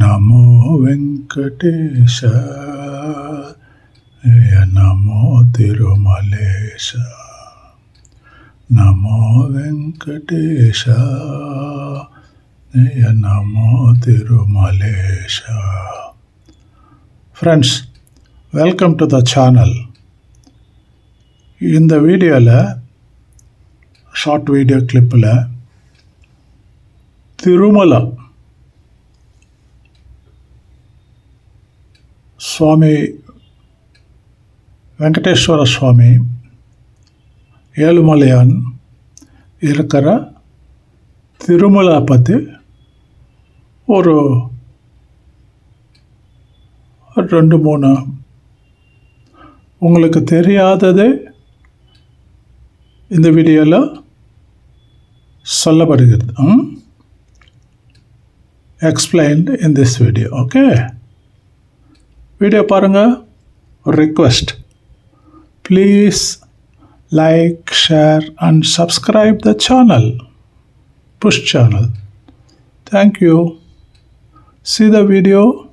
నమో వెంకటేశ జయ నమో తిరుమలేశ నమో వెంకటేశ జయ నమో Tirumalesha friends welcome to the channel இந்த வீடியோவில் ஷார்ட் வீடியோ கிளிப்பில் திருமலா சுவாமி வெங்கடேஸ்வர சுவாமி ஏழுமலையான் இருக்கிற திருமலை பற்றி ஒரு ரெண்டு மூணு. உங்களுக்கு தெரியாதது இந்த வீடியோவில் சொல்லப்படுகிறது. Explained in this video okay video பாருங்கள் request please like share and subscribe the channel push channel thank you see the video.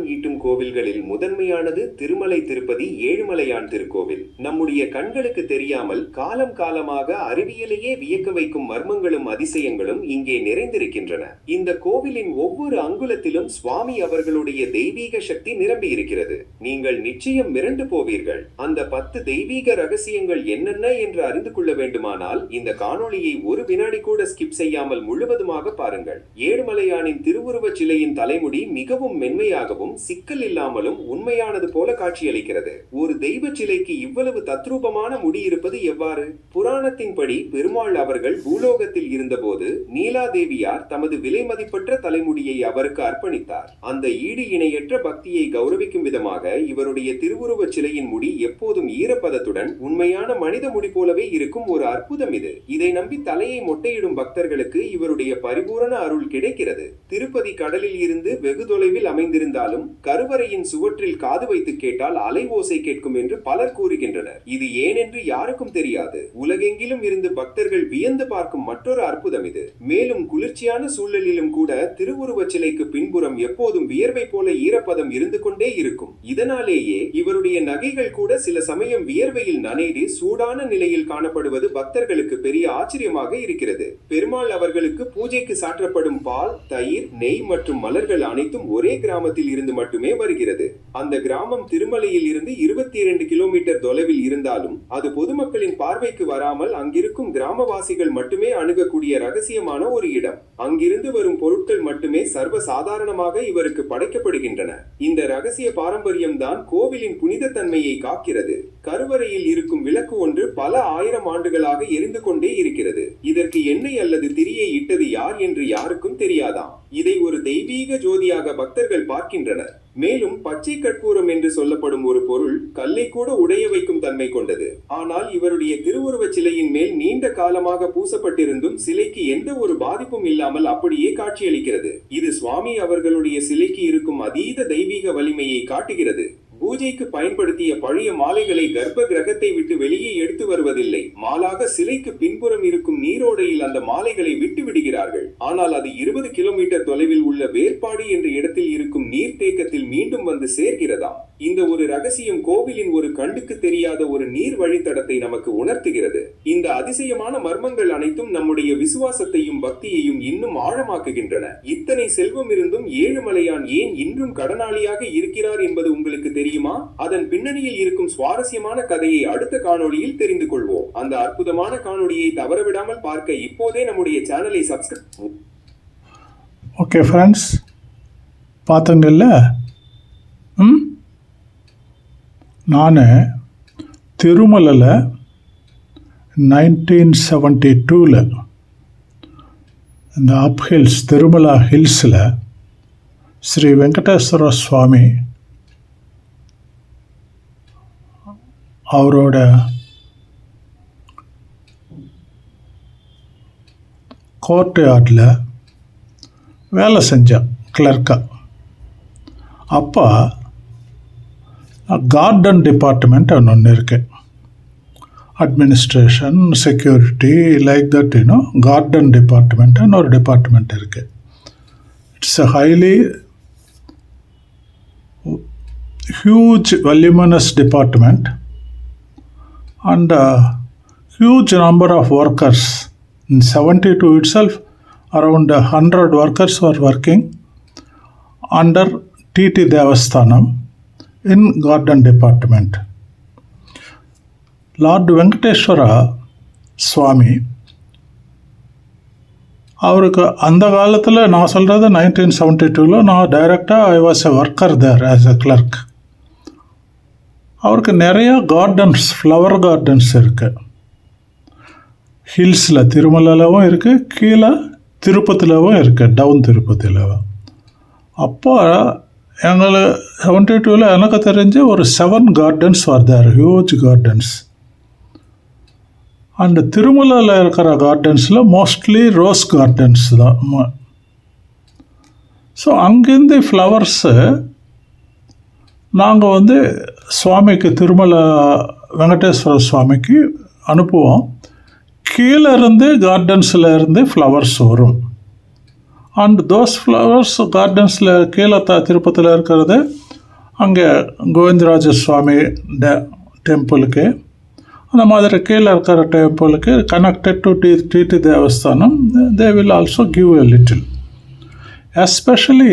வருமானம் ஈட்டும் கோவில்களில் முதன்மையானது திருமலை திருப்பதி ஏழுமலையான் திருக்கோவில். நம்முடைய கண்களுக்கு தெரியாமல் காலம் காலமாக அறிவியலையே வியக்க வைக்கும் மர்மங்களும் அதிசயங்களும் இங்கே நிறைந்திருக்கின்றன. இந்த கோவிலின் ஒவ்வொரு அங்குலத்திலும் சுவாமி அவர்களுடைய தெய்வீக சக்தி நிரம்பி இருக்கிறது. நீங்கள் நிச்சயம் மிரண்டு போவீர்கள். அந்த பத்து தெய்வீக ரகசியங்கள் என்னென்ன என்று அறிந்து கொள்ள வேண்டுமானால் இந்த காணொளியை ஒரு வினாடி கூட ஸ்கிப் செய்யாமல் முழுவதுமாக பாருங்கள். ஏழுமலையானின் திருவுருவச் சிலையின் தலைமுடி மிகவும் மென்மையாகவும் சிக்கல் இல்லாமலும் உண்மையானது போல காட்சியளிக்கிறது. ஒரு தெய்வ சிலைக்கு இவ்வளவு தத்ரூபமான முடி இருப்பது எவ்வாறு? புராணத்தின்படி பெருமாள் அவர்கள் பூலோகத்தில் இருந்தபோது நீலாதேவியார் தமது விலைமதிப்பற்ற தலைமுடியை அவருக்கு அர்ப்பணித்தார். அந்த ஈடு இணையற்ற பக்தியை கௌரவிக்கும் விதமாக இவருடைய திருவுருவச் சிலையின் முடி எப்போதும் ஈரப்பதத்துடன் உண்மையான மனித முடி போலவே இருக்கும் ஒரு அற்புதம் இது. இதை நம்பி தலையை மொட்டையிடும் பக்தர்களுக்கு இவருடைய பரிபூரண அருள் கிடைக்கிறது. திருப்பதி கடலில் இருந்து வெகு தொலைவில் அமைந்திருந்தாலும் கருவறையின் சுவற்றில் காது வைத்து கேட்டால் அலை ஓசை கேட்கும் என்று பலர் கூறுகின்றனர். இது ஏனென்று யாருக்கும் தெரியாது. உலகெங்கிலும் இருந்து பக்தர்கள் வியந்து பார்க்கும் மற்றொரு அற்புதம் இது. மேலும் குளிர்ச்சியான சூழலிலும் கூட திருவுருவச் சிலைக்கு பின்புறம் எப்போதும் வியர்வை போல ஈரப்பதம் இருந்து கொண்டே இருக்கும். இதனாலேயே இவருடைய நகைகள் கூட சில சமயம் வியர்வையில் நனைது சூடான நிலையில் காணப்படுவது பக்தர்களுக்கு பெரிய ஆச்சரியமாக இருக்கிறது. பெருமாள் அவர்களுக்கு பூஜைக்கு சாற்றப்படும் பால் தயிர் நெய் மற்றும் மலர்கள் அனைத்தும் ஒரே கிராமத்தில் இருந்து மட்டுமே வருகிறது. அந்த கிராமம் திருமலையில் இருந்து இருபத்தி இரண்டு கிலோமீட்டர் தொலைவில் இருந்தாலும் அது பொதுமக்களின் பார்வைக்கு வராமல் அங்கிருக்கும் கிராமவாசிகள் மட்டுமே அணுகக்கூடிய ரகசியமான ஒரு இடம். அங்கிருந்து வரும் பொருட்கள் மட்டுமே சர்வ சாதாரணமாக இவருக்கு படைக்கப்படுகின்றன. இந்த ரகசிய பாரம்பரியம்தான் கோவிலின் புனித தன்மையை காக்கிறது. கருவறையில் இருக்கும் விளக்கு ஒன்று பல ஆயிரம் ஆண்டுகளாக எரிந்து கொண்டே இருக்கிறது. இதற்கு எண்ணெய் அல்லது திரியை இட்டது யார் என்று யாருக்கும் தெரியாதாம். இதை ஒரு தெய்வீக ஜோதியாக பக்தர்கள் பார்க்கின்றனர். மேலும் பச்சை கற்பூரம் என்று சொல்லப்படும் ஒரு பொருள் கல்லை கூட உடைய வைக்கும் தன்மை கொண்டது. ஆனால் இவருடைய திருவுருவச் சிலையின் மேல் நீண்ட காலமாக பூசப்பட்டிருந்தும் சிலைக்கு எந்த ஒரு பாதிப்பும் இல்லாமல் அப்படியே காட்சியளிக்கிறது. இது சுவாமி அவர்களுடைய சிலைக்கு இருக்கும் அதீத தெய்வீக வலிமையை காட்டுகிறது. பூஜைக்கு பயன்படுத்திய பழைய மாலைகளை கர்ப்ப கிரகத்தை விட்டு வெளியே எடுத்து வருவதில்லை. மாலாக சிலைக்கு பின்புறம் இருக்கும் நீரோடையில் அந்த மாலைகளை விட்டு விடுகிறார்கள். ஆனால் அது இருபது கிலோமீட்டர் தொலைவில் உள்ள வேற்பாடு என்ற இடத்தில் இருக்கும் நீர்த்தேக்கத்தில் மீண்டும் வந்து சேர்கிறதாம். இந்த ஒரு ரகசியம் கோவிலின் ஒரு கண்டுக்கு தெரியாத ஒரு நீர் வழித்தடத்தை நமக்கு உணர்த்துகிறது. இந்த அதிசயமான மர்மங்கள் அனைத்தும் நம்முடைய விசுவாசத்தையும் பக்தியையும் இன்னும் ஆழமாக்குகின்றன. இத்தனை செல்வம் இருந்தும் ஏழுமலையான் ஏன் இன்றும் கடனாளியாக இருக்கிறார் என்பது உங்களுக்கு தெரியும் அதன் பின்னணியில் இருக்கும் சுவாரஸ்யமான கதையை அடுத்த காணொளியில் தெரிந்து கொள்வோம். அந்த அற்புதமான காணொளியை தவறவிடாமல் பார்க்க இப்போதே நம்முடைய சேனலை சப்ஸ்கிரைப் ஓகே ஃப்ரெண்ட்ஸ் பார்த்தங்கல்ல ம்? நான் திருமலையில் நைன்டீன் செவன்ட்டி டூவில் இந்த அப் ஹில்ஸ் திருமலா ஹில்ஸில் ஸ்ரீ வெங்கடேஸ்வர சுவாமி அவரோட கோர்ட் யார்டில் வேலை செஞ்சேன் கிளர்க்காக அப்போ கார்டன் டிபார்ட்மெண்ட் ஒன்று இருக்குது administration security like that you know garden டிபார்ட்மெண்ட்டுன்னு ஒரு டிபார்ட்மெண்ட் இருக்குது it's a highly huge voluminous department and a huge number of workers in 72 itself around 100 workers were working under tt devasthanam in garden department lord venkateshwara swami அவருக்கு அந்த காலத்தில் நான் சொல்கிறது nineteen seventy டூவில் நான் டைரெக்டாக I was a worker there as a clerk அவருக்கு நிறையா கார்டன்ஸ் ஃப்ளவர் கார்டன்ஸ் இருக்குது ஹில்ஸில் திருமலையிலவும் இருக்குது கீழே திருப்பதிலவும் இருக்குது டவுன் திருப்பதிலவும் அப்போ எங்களை செவன்ட்டி டூவில் எனக்கு தெரிஞ்சு ஒரு seven gardens were huge gardens and திருமலையில் இருக்கிற கார்டன்ஸில் மோஸ்ட்லி ரோஸ் கார்டன்ஸ் தான். ஸோ அங்கேருந்து ஃப்ளவர்ஸு நாங்கள் வந்து சுவாமிக்கு திருமல வெங்கடேஸ்வர சுவாமிக்கு அனுப்புவோம். கீழே இருந்து கார்டன்ஸில் இருந்து ஃப்ளவர்ஸ் வரும். அண்ட் தோஸ் ஃப்ளவர்ஸ் கார்டன்ஸில் கீழே த திருப்பதியில் இருக்கிறது அங்கே கோவிந்தராஜ சுவாமி டே டெம்பிளுக்கு அந்த மாதிரி கீழே இருக்கிற டெம்பிளுக்கு connected to T T D Devasthanam. They will also give a little especially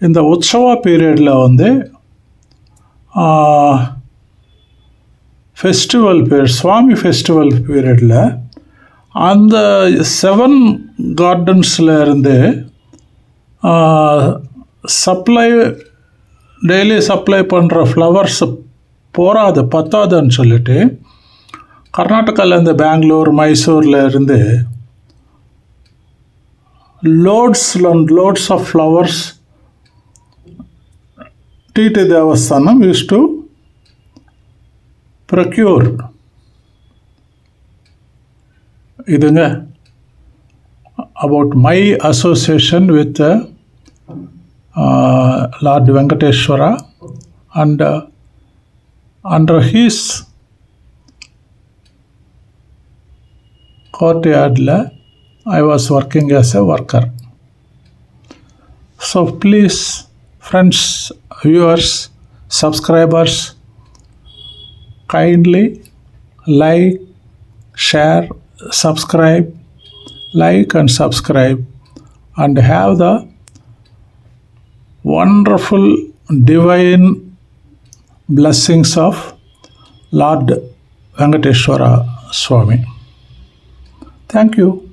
இந்த உற்சவா பீரியடில் வந்து ஃபெஸ்டிவல் பீரியட் சுவாமி ஃபெஸ்டிவல் பீரியடில் அந்த செவன் கார்டன்ஸில் இருந்து சப்ளை டெய்லி சப்ளை பண்ணுற ஃப்ளவர்ஸ் போகாது பத்தாதுன்னு சொல்லிட்டு கர்நாடகாவிலேருந்து பெங்களூர் மைசூரில் இருந்து loads loads of flowers T T Devasthanam is to procure ಇದನ್ನು about my association with uh, uh, Lord Venkateshwara and uh, under his courtyard I was working as a worker. So please friends viewers, subscribers, kindly like, share, subscribe, like and subscribe, and have the wonderful divine blessings of Lord Venkateshwara Swami. Thank you.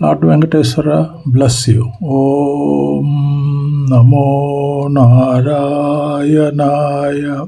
Lord Venkateshwara bless you. Om Namo નારાયણાય